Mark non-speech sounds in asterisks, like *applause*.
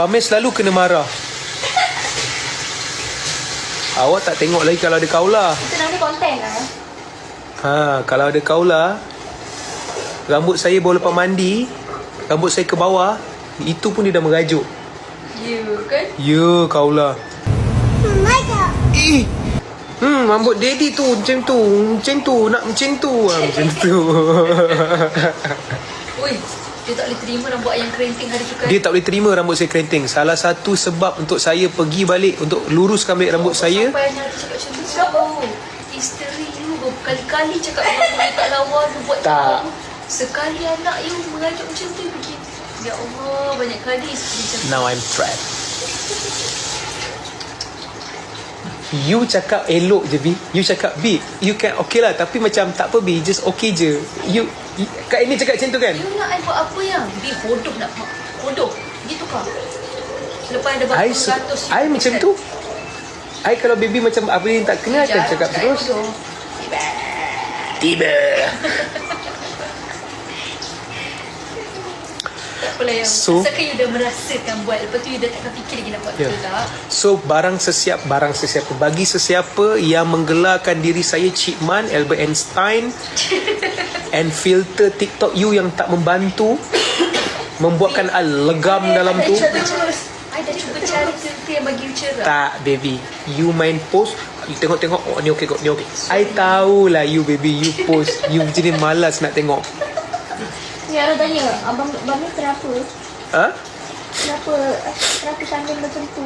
Bames selalu kena marah. Awak tak tengok lagi kalau ada kaulah. Itu nama dia konten lah. Ha, kalau ada kaulah, rambut saya baru lepas mandi, rambut saya ke bawah, itu pun dia dah merajuk. You kan? Ya, kaulah. Eh. Hmm, rambut daddy tu macam tu, macam tu, nak macam tu, ah, macam tu. *laughs* Ui, dia tak boleh terima rambut ayam kerinting hari tu kan? Dia tak boleh terima rambut saya kerinting. Salah satu sebab untuk saya pergi balik untuk luruskan balik rambut saya, Sampai anak cakap macam tu Siapa? Isteri you berkali-kali cakap dengan you tak lawa you buat Tak. tahu. Sekali anak you merajuk macam tu begitu. Ya Allah, banyak kali isteri macam tu. now I'm trapped. You cakap elok je B You cakap B You can okay lah Tapi macam tak apa B Just okay je. You Kak ini cakap macam tu kan? You nak I buat apa yang? Dia hodoh nak mak. Hodoh. Gitu kah? Lepas ada I, ratus I macam tu. I kalau baby macam Apa yang tak kena I akan cakap terus. Tiba. Tak *laughs* apalah yang So- Asalkan you dah merasakan buat Lepas tu you dah takkan fikir lagi nak buat Ya. betul tak? So barang sesiap Barang sesiapa. Bagi sesiapa Yang menggelarkan diri saya Cik Man Albert Einstein *laughs* And filter TikTok you Yang tak membantu Membuatkan I legam dalam tu. I dah cuba I dah cuba cari filter yang bagi you cerah? Tak baby. You main post You tengok-tengok Oh ni okey kot Ni okey I tahulah you baby. You post. You ni malas nak tengok *laughs* Ya, tanya, abang abang ni kenapa? Ha? Kenapa kenapa macam tu?